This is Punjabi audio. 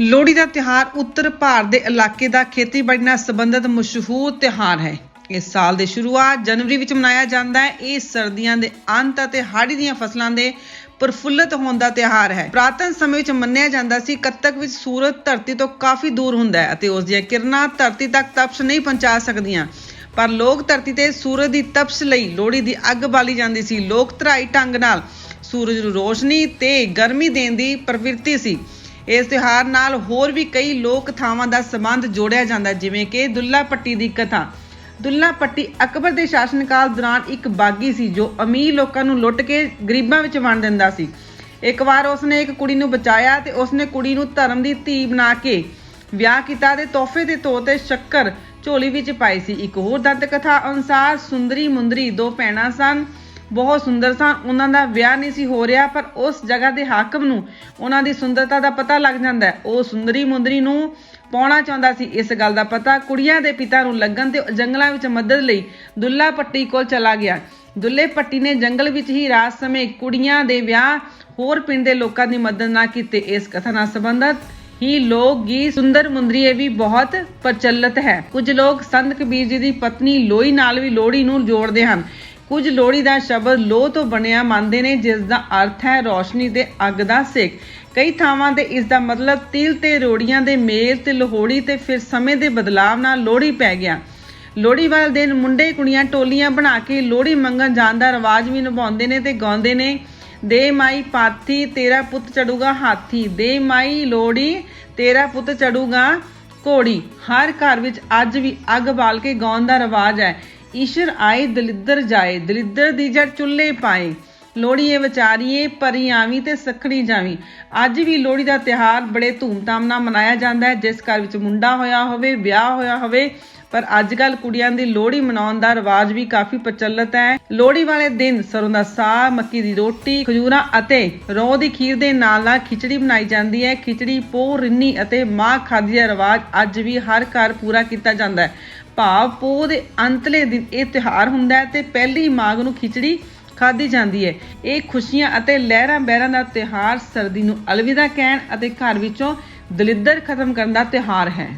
ਲੋਹੜੀ ਦਾ ਤਿਉਹਾਰ ਉੱਤਰ ਭਾਰਤ ਦੇ ਇਲਾਕੇ ਦਾ ਖੇਤੀਬਾੜੀ ਨਾਲ ਸੰਬੰਧਿਤ ਮਸ਼ਹੂਰ ਤਿਉਹਾਰ ਹੈ। ਇਸ ਸਾਲ ਦੇ ਸ਼ੁਰੂਆਤ ਜਨਵਰੀ ਵਿੱਚ ਮਨਾਇਆ ਜਾਂਦਾ ਹੈ। ਇਹ ਸਰਦੀਆਂ ਦੇ ਅੰਤ ਅਤੇ ਹਾੜੀ ਦੀਆਂ ਫਸਲਾਂ ਦੇ ਪ੍ਰਫੁੱਲਤ ਹੋਣ ਦਾ ਤਿਉਹਾਰ ਹੈ। ਪ੍ਰਾਤਨ ਸਮੇਂ ਵਿੱਚ ਮੰਨਿਆ ਜਾਂਦਾ ਸੀ, ਕੱਤਕ ਵਿੱਚ ਸੂਰਜ ਧਰਤੀ ਤੋਂ ਕਾਫੀ ਦੂਰ ਹੁੰਦਾ ਹੈ ਅਤੇ ਉਸ ਦੀਆਂ ਕਿਰਨਾਂ ਧਰਤੀ ਤੱਕ ਤਪਸ਼ ਨਹੀਂ ਪਹੁੰਚਾ ਸਕਦੀਆਂ। ਪਰ ਲੋਕ ਧਰਤੀ ਤੇ ਸੂਰਜ ਦੀ ਤਪਸ਼ ਲਈ ਲੋਹੜੀ ਦੀ ਅੱਗ ਬਾਲੀ ਜਾਂਦੀ ਸੀ। ਲੋਕ ਧਰਾਈ ਢੰਗ ਨਾਲ ਸੂਰਜ ਨੂੰ ਰੋਸ਼ਨੀ ਤੇ ਗਰਮੀ ਦੇਣ ਦੀ ਪ੍ਰਵਿਰਤੀ ਸੀ। ਇਸ ਤਿਉਹਾਰ ਨਾਲ ਹੋਰ ਵੀ ਕਈ ਲੋਕ ਕਥਾਵਾਂ ਦਾ ਸੰਬੰਧ ਜੋੜਿਆ ਜਾਂਦਾ, ਜਿਵੇਂ ਕਿ ਦੁੱਲਾ ਪੱਟੀ ਦੀ ਕਥਾ। ਦੁੱਲਾ ਪੱਟੀ ਅਕਬਰ ਦੇ ਸ਼ਾਸਨਕਾਲ ਦੌਰਾਨ ਇੱਕ ਬਾਗੀ ਸੀ ਜੋ ਅਮੀਰ ਲੋਕਾਂ ਨੂੰ ਲੁੱਟ ਕੇ ਗਰੀਬਾਂ ਵਿੱਚ ਵੰਡ ਦਿੰਦਾ ਸੀ। ਇੱਕ ਵਾਰ ਉਸਨੇ ਇੱਕ ਕੁੜੀ ਨੂੰ ਬਚਾਇਆ ਤੇ ਉਸਨੇ ਕੁੜੀ ਨੂੰ ਧਰਮ ਦੀ ਧੀ ਬਣਾ ਕੇ ਵਿਆਹ ਕੀਤਾ ਤੇ ਤੋਹਫੇ ਦੇ ਤੌਰ ਤੇ ਸ਼ੱਕਰ ਝੋਲੀ ਵਿੱਚ ਪਾਈ ਸੀ। ਇੱਕ ਹੋਰ ਦੰਤ ਕਥਾ ਅਨੁਸਾਰ ਸੁੰਦਰੀ ਮੁੰਦਰੀ ਦੋ ਭੈਣਾਂ ਸਨ। ਬਹੁਤ ਸੁੰਦਰ ਸਨ ਉਹਨਾਂ ਦਾ ਵਿਆਹ ਨਹੀਂ ਸੀ ਹੋ ਰਿਹਾ, ਪਰ ਉਸ ਜਗ੍ਹਾ ਦੇ ਹਾਕਮ ਨੂੰ ਉਹਨਾਂ ਦੀ ਸੁੰਦਰਤਾ ਦਾ ਪਤਾ ਲੱਗ ਜਾਂਦਾ ਹੈ। ਉਹ ਸੁੰਦਰੀ ਮੁੰਦਰੀ ਨੂੰ ਪਾਉਣਾ ਚਾਹੁੰਦਾ ਸੀ, ਇਸ ਗੱਲ ਦਾ ਪਤਾ ਕੁੜੀਆਂ ਦੇ ਪਿਤਾ ਨੂੰ ਲੱਗਣ ਤੇ ਜੰਗਲਾਂ ਵਿੱਚ ਮਦਦ ਲਈ ਦੁੱਲਾ ਪੱਟੀ ਕੋਲ ਚਲਾ ਗਿਆ। ਦੁੱਲੇ ਪੱਟੀ ਨੇ ਜੰਗਲ ਵਿੱਚ ਹੀ ਰਾਤ ਸਮੇਂ ਕੁੜੀਆਂ ਦੇ ਵਿਆਹ ਹੋਰ ਪਿੰਡ ਦੇ ਲੋਕਾਂ ਦੀ ਮਦਦ ਨਾ ਕੀਤੇ। ਇਸ ਕਥਾ ਨਾਲ ਸੰਬੰਧਤ ਹੀ ਲੋਕ ਗੀਤ ਸੁੰਦਰ ਮੁੰਦਰੀਏ ਵੀ ਬਹੁਤ ਪ੍ਰਚਲਿਤ ਹੈ। ਕੁਝ ਲੋਕ ਸੰਤ ਕਬੀਰ ਜੀ ਦੀ ਪਤਨੀ ਲੋਈ ਨਾਲ ਵੀ ਲੋਹੜੀ ਨੂੰ ਜੋੜਦੇ ਹਨ। ਕੁਝ ਲੋਹੜੀ ਦਾ ਸ਼ਬਦ ਲੋਹ ਤੋਂ ਬਣਿਆ ਮੰਨਦੇ ਨੇ, ਜਿਸ ਦਾ ਅਰਥ ਹੈ ਰੋਸ਼ਨੀ ਤੇ ਅੱਗ ਦਾ ਸੇਕ। ਕਈ ਥਾਵਾਂ ਤੇ ਇਸ ਦਾ ਮਤਲਬ ਤਿਲ ਤੇ ਰੋੜੀਆਂ ਦੇ ਮੇਲ ਤੇ ਲੋਹੜੀ ਤੇ ਫਿਰ ਸਮੇਂ ਦੇ ਬਦਲਾਵ ਨਾਲ ਲੋਹੜੀ ਪੈ ਗਿਆ। ਲੋਹੜੀ ਵਾਲੇ ਦਿਨ ਮੁੰਡੇ ਕੁੜੀਆਂ ਟੋਲੀਆਂ ਬਣਾ ਕੇ ਲੋਹੜੀ ਮੰਗਣ ਜਾਣ ਦਾ ਰਿਵਾਜ ਵੀ ਨਿਭਾਉਂਦੇ ਨੇ ਤੇ ਗਾਉਂਦੇ ਨੇ, ਦੇ ਮਾਈ ਪਾਥੀ, ਤੇਰਾ ਪੁੱਤ ਚੜੂਗਾ ਹਾਥੀ। ਦੇ ਮਾਈ ਲੋਹੜੀ, ਤੇਰਾ ਪੁੱਤ ਚੜੂਗਾ ਘੋੜੀ। ਹਰ ਘਰ ਵਿੱਚ ਅੱਜ ਵੀ ਅੱਗ ਬਾਲ ਕੇ ਗਾਉਣ ਦਾ ਰਿਵਾਜ ਹੈ। ਈਸ਼ਰ ਆਏ, ਦਲਿੱਦਰ ਜਾਏ, ਦਲਿੱਦਰ ਦੀ ਜੜ ਚੁੱਲ੍ਹੇ ਪਾਏ। ਲੋਹੜੀਏ ਵਿਚਾਰੀਏ, ਪਰੀ ਆਵੀਂ ਤੇ ਸਖਣੀ ਜਾਵੀਂ। ਅੱਜ ਵੀ ਲੋਹੜੀ ਦਾ ਤਿਉਹਾਰ ਬੜੇ ਧੂਮਧਾਮ ਨਾਲ ਮਨਾਇਆ ਜਾਂਦਾ ਹੈ, ਜਿਸ ਘਰ ਵਿੱਚ ਮੁੰਡਾ ਹੋਇਆ ਹੋਵੇ, ਵਿਆਹ ਹੋਇਆ ਹੋਵੇ ਪਰ ਅੱਜ ਕੱਲ ਕੁੜੀਆਂ ਦੀ ਲੋਹੜੀ ਮਨਾਉਣ ਦਾ ਰਿਵਾਜ ਵੀ ਕਾਫੀ ਪ੍ਰਚਲਿਤ ਹੈ। ਲੋਹੜੀ ਵਾਲੇ ਦਿਨ ਸਰੋਂ ਦਾ ਸਾਗ, ਮੱਕੀ ਦੀ ਰੋਟੀ, ਖਜੂਰਾਂ ਅਤੇ ਰੋਹ ਦੀ ਖੀਰ ਦੇ ਨਾਲ ਨਾਲ ਖਿਚੜੀ ਬਣਾਈ ਜਾਂਦੀ ਹੈ। ਖਿਚੜੀ, ਪੋਹ, ਰਿੰਨੀ ਅਤੇ ਮਾਂ ਖਾਦੀ ਦਾ ਰਿਵਾਜ ਅੱਜ ਵੀ ਹਰ ਘਰ ਪੂਰਾ ਕੀਤਾ ਜਾਂਦਾ ਹੈ। ਭਾਵ ਪੋਹ ਦੇ ਅੰਤਲੇ ਦਿਨ ਇਹ ਤਿਉਹਾਰ ਹੁੰਦਾ ਹੈ ਤੇ ਪਹਿਲੀ ਮਾਘ ਨੂੰ ਖਿਚੜੀ ਖਾਧੀ ਜਾਂਦੀ ਹੈ। ਇਹ ਖੁਸ਼ੀਆਂ ਅਤੇ ਲਹਿਰਾਂ ਬਹਿਰਾਂ ਦਾ ਤਿਉਹਾਰ ਸਰਦੀ ਨੂੰ ਅਲਵਿਦਾ ਕਹਿਣ ਅਤੇ ਘਰ ਵਿੱਚੋਂ ਦਲਿੱਦਰ ਖਤਮ ਕਰਨ ਦਾ ਤਿਉਹਾਰ ਹੈ।